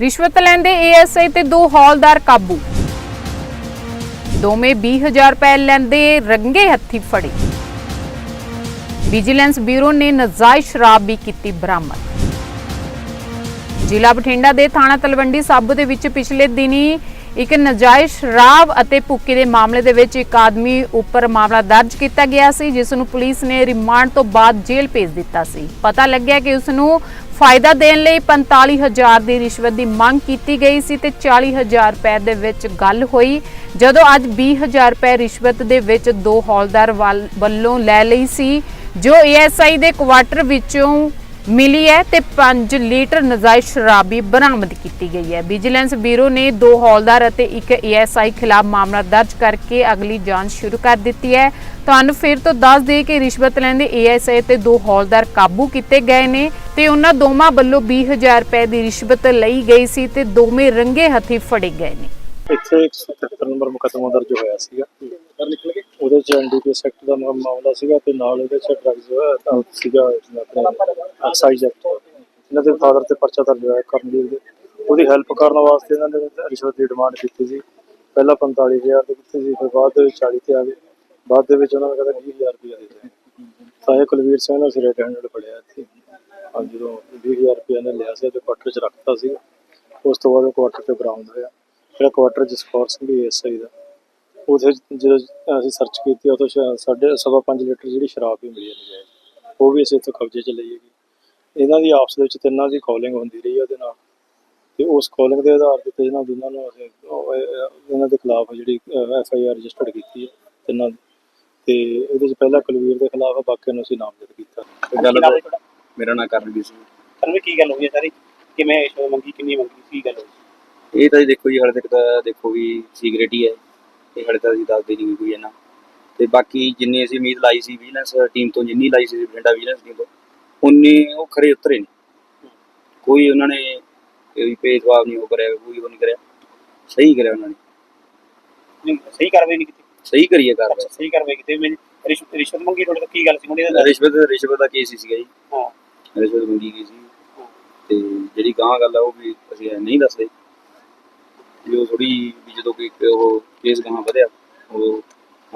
ਰਿਸ਼ਵਤ ਲੈਂਦੇ ਏਐਸਆਈ ਤੇ ਦੋ ਹੌਲਦਾਰ ਕਾਬੂ। ਦੋਵੇਂ 20000 ਰੁਪਏ ਲੈਂਦੇ ਰੰਗੇ ਹੱਥੀ ਫੜੇ। ਵਿਜੀਲੈਂਸ ਬਿਊਰੋ ਨੇ ਨਜਾਇਜ਼ ਸ਼ਰਾਬ ਵੀ ਕੀਤੀ ਬਰਾਮਦ। ਜ਼ਿਲ੍ਹਾ ਬਠਿੰਡਾ ਦੇ ਥਾਣਾ ਤਲਵੰਡੀ ਸਾਬੋ ਦੇ ਵਿੱਚ ਪਿਛਲੇ ਦਿਨੀ ਇੱਕ ਨਜਾਇਜ਼ ਸ਼ਰਾਬ ਅਤੇ ਭੁੱਕੀ ਦੇ ਮਾਮਲੇ ਦੇ ਵਿੱਚ ਇੱਕ ਆਦਮੀ ਉੱਪਰ ਮਾਮਲਾ ਦਰਜ ਕੀਤਾ ਗਿਆ ਸੀ, ਜਿਸ ਨੂੰ ਪੁਲਿਸ ਨੇ ਰਿਮਾਂਡ ਤੋਂ ਬਾਅਦ ਜੇਲ੍ਹ ਭੇਜ ਦਿੱਤਾ ਸੀ। ਪਤਾ ਲੱਗਿਆ ਕਿ ਉਸ ਨੂੰ ਫਾਇਦਾ ਦੇਣ ਲਈ 45000 ਦੀ ਰਿਸ਼ਵਤ ਦੀ ਮੰਗ ਕੀਤੀ ਗਈ ਸੀ ਤੇ 40000 ਰੁਪਏ ਦੇ ਵਿੱਚ ਗੱਲ ਹੋਈ, ਜਦੋਂ ਅੱਜ 20000 ਰੁਪਏ ਰਿਸ਼ਵਤ ਦੇ ਵਿੱਚ ਦੋ ਹੌਲਦਾਰ ਵੱਲ- ਵੱਲੋਂ ਲੈ ਲਈ ਸੀ, ਜੋ ਏਐਸਆਈ ਦੇ ਕੁਆਟਰ ਵਿੱਚੋਂ ਮਿਲੀ ਹੈ ਤੇ 5 ਲੀਟਰ ਨਜਾਇਜ਼ ਸ਼ਰਾਬ ਬਰਾਮਦ ਕੀਤੀ ਗਈ ਹੈ। ਵਿਜੀਲੈਂਸ ਬਿਊਰੋ ਨੇ ਦੋ ਹੌਲਦਾਰ ਅਤੇ ਇੱਕ ਏਐਸਆਈ ਖਿਲਾਫ ਮਾਮਲਾ ਦਰਜ ਕਰਕੇ ਅਗਲੀ ਜਾਂਚ ਸ਼ੁਰੂ ਕਰ ਦਿੱਤੀ ਹੈ। ਤੁਹਾਨੂੰ ਫਿਰ ਤੋਂ ਦੱਸ ਦਈਏ ਕਿ ਰਿਸ਼ਵਤ ਲੈਂਦੇ ਏਐਸਆਈ ਤੇ ਦੋ ਹੌਲਦਾਰ ਕਾਬੂ ਕੀਤੇ ਗਏ ਨੇ ਤੇ ਉਹਨਾਂ ਦੋਵਾਂ ਵੱਲੋਂ 20000 ਰੁਪਏ ਦੀ ਰਿਸ਼ਵਤ ਲਈ ਗਈ ਸੀ ਤੇ ਦੋਵੇਂ ਰੰਗੇ ਹੱਥੀ ਫੜੇ ਗਏ ਨੇ। ਇੱਥੇ 173 ਨੰਬਰ ਮੁਕੱਦਮਾ ਦਰਜ ਹੋਇਆ ਸੀਗਾ। ਉਹਦੇ ਚ ਐਨਡੀਪੀਐਸ ਐਕਟ ਦਾ ਮਾਮਲਾ ਸੀਗਾ ਤੇ ਨਾਲ ਉਹਦੇ ਚ ਡਰੱਗਸ ਸੀਗਾ ਆਪਣੇ ਐਕਸਾਈਜ਼ ਐਕਟ ਇਹਨਾਂ ਦੇ ਫਾਦਰ ਤੇ ਪਰਚਾ ਦਰਜ ਹੋਇਆ ਕਰਨਵੀਰ ਦੇ ਉਹਦੀ। ਹੈਲਪ ਕਰਨ ਵਾਸਤੇ ਇਹਨਾਂ ਨੇ ਰਿਸ਼ਵਤ ਦੀ ਡਿਮਾਂਡ ਕੀਤੀ ਸੀ। ਪਹਿਲਾਂ 45000 ਦੇ ਕੀਤੀ ਸੀ, ਫਿਰ ਬਾਅਦ ਦੇ ਵਿੱਚ 40 ਤੇ ਆ ਗਏ। ਬਾਅਦ ਦੇ ਵਿੱਚ ਉਹਨਾਂ ਨੇ ਕਹਿੰਦਾ 20000 ਰੁਪਏ ਦੇ ਦੇ ਤਾਂ ਇਹ ਕੁਲਵੀਰ ਸਿੰਘ ਨੇ ਸਿਰੇ ਹੈਂਡਲ ਫੜਿਆ ਇੱਥੇ। ਹਾਂ ਜਦੋਂ 20000 ਰੁਪਏ ਨੇ ਲਿਆ ਸੀ ਤੇ ਕੁਆਟਰ ਚ ਰੱਖਤਾ ਸੀ। ਉਸ ਤੋਂ ਬਾਅਦ ਉਹ ਕੁਆਟਰ ਤੇ ਬਰਾਮਦ ਹੋਇਆ। ਫਿਰ ਕੁਆਟਰ ਜਸਕੌਰ ਸਿੰਘ ਦੀ ਐਸਆਈ ਦਾ। ਉਹਦੇ ਜਦੋਂ ਅਸੀਂ ਸਰਚ ਕੀਤੀ, ਉਹ ਤੋਂ ਸ਼ਾ- ਸਾਢੇ ਸਵਾ ਪੰਜ ਲੀਟਰ ਜਿਹੜੀ ਸ਼ਰਾਬ ਵੀ ਮਿਲੀ ਹੈ। ਉਹ ਵੀ ਅਸੀਂ ਇੱਥੋਂ ਕਬਜ਼ੇ 'ਚ ਲਈ ਹੈਗੀ ਇਹਨਾਂ ਦੀ ਆਪਸ ਦੇ ਵਿੱਚ ਤਿੰਨਾਂ ਦੀ ਕਾਲਿੰਗ ਹੁੰਦੀ ਰਹੀ ਹੈ ਉਹਦੇ ਨਾਲ। ਤੇ ਉਸ ਕਾਲਿੰਗ ਦੇ ਆਧਾਰ ਤੇ ਇਹਨਾਂ ਦੋਨਾਂ ਨੂੰ ਅਸੀਂ ਇਹਨਾਂ ਦੇ ਖਿਲਾਫ ਜਿਹੜੀ ਐਫ ਆਈ ਆਰ ਰਜਿਸਟਰਡ ਕੀਤੀ ਹੈ ਤਿੰਨਾਂ ਦੀ। ਤੇ ਇਹਦੇ 'ਚ ਪਹਿਲਾਂ ਕੁਲਵੀਰ ਦੇ ਖਿਲਾਫ ਹੈ, ਬਾਕੀਆਂ ਨੂੰ ਅਸੀਂ ਨਾਮਜ਼ਦ ਕੀਤਾ। ਤੇ ਗੱਲ ਮੇਰਾ ਨਾਂ ਕਰਨਵੀਰ ਸਿੰਘ। ਤੁਹਾਨੂੰ ਕੀ ਗੱਲ ਹੋਈ ਹੈ ਸਾਰੀ? ਕਿਵੇਂ ਇਸ਼ੂ ਮੰਗੀ ਕਿੰਨੀ ਮੰਗੀ? ਕੀ ਗੱਲ ਹੋਈ? ਇਹ ਤਾਂ ਜੀ ਦੇਖੋ ਜੀ ਹਾਲੇ ਤੱਕ ਤਾਂ ਦੇਖੋ ਵੀ ਸੀਕ੍ਰੇਟ ਹੀ ਹੈ। ਤੇ ਹਾਲੇ ਤਾਂ ਅਸੀਂ ਦੱਸਦੇ ਨਹੀਂ ਕੋਈ ਇਹਨਾਂ ਤੇ ਬਾਕੀ ਜਿੰਨੀ ਅਸੀਂ ਉਮੀਦ ਲਾਈ ਸੀ ਵਿਜੀਲੈਂਸ ਟੀਮ ਤੋਂ ਜਿੰਨੀ ਲਾਈ ਸੀ ਬਠਿੰਡਾ ਵਿਜੀਲੈਂਸ ਟੀਮ ਤੋਂ ਉਨੀ ਉਹ ਖਰੇ ਉਤਰੇ ਨਹੀਂ ਕੋਈ ਉਹਨਾਂ ਨੇ ਕੋਈ ਭੇਦਭਾਵ ਨਹੀਂ ਉਹ ਕਰਿਆ ਕੋਈ ਉਹ ਨਹੀਂ ਕਰਿਆ। ਸਹੀ ਕਰਿਆ ਉਹਨਾਂ ਨੇ। ਨਹੀਂ ਸਹੀ ਕਾਰਵਾਈ ਨਹੀਂ ਕੀਤੀ। ਸਹੀ ਕਰੀਏ ਕਾਰਵਾਈ। ਸਹੀ ਕਾਰਵਾਈ ਕੀਤੀ। ਮੈਂ ਰਿਸ਼ਵਤ ਰਿਸ਼ਵਤ ਮੰਗੀ ਤੁਹਾਡੇ ਤੋਂ? ਕੀ ਗੱਲ ਸੀ ਮੁੰਡੇ ਦਾ? ਰਿਸ਼ਵਤ ਰਿਸ਼ਵਤ ਦਾ ਕੇਸ ਹੀ ਸੀਗਾ ਜੀ? ਹਾਂ। ਰਿਸ਼ਵਤ ਮੰਗੀ ਗਈ ਸੀ। ਤੇ ਜਿਹੜੀ ਗਾਂ ਗੱਲ ਆ ਉਹ ਵੀ ਅਸੀਂ ਨਹੀਂ ਦੱਸਦੇ। ਉਹ ਥੋੜੀ ਵੀ ਜਦੋਂ ਕੋਈ ਉਹ ਕੇਸ ਗਾਂ ਵਧਿਆ ਉਹ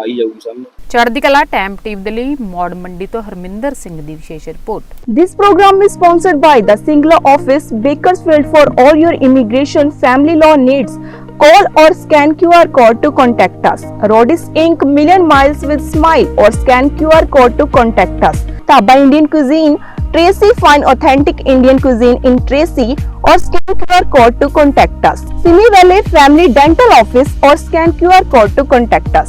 ਆਈ ਜਾਊਗੀ ਸਾਹਮਣੇ ਚੜ੍ਹਦੀ ਕਲਾ ਟਾਈਮ ਟੀਵ ਦੇ ਲਈ ਮੌੜ ਮੰਡੀ ਤੋਂ ਹਰਮਿੰਦਰ ਸਿੰਘ ਦੀ ਵਿਸ਼ੇਸ਼ report This program is sponsored by the Singla office, Bakersfield for all your immigration family law needs. Call or scan QR code to contact us. Rodis Inc. Million Miles with Smile or scan QR code to contact us. Taba Indian Cuisine, Tracy find authentic Indian cuisine in Tracy or scan QR code to contact us. Simi Valley Family Dental Office or scan QR code to contact us.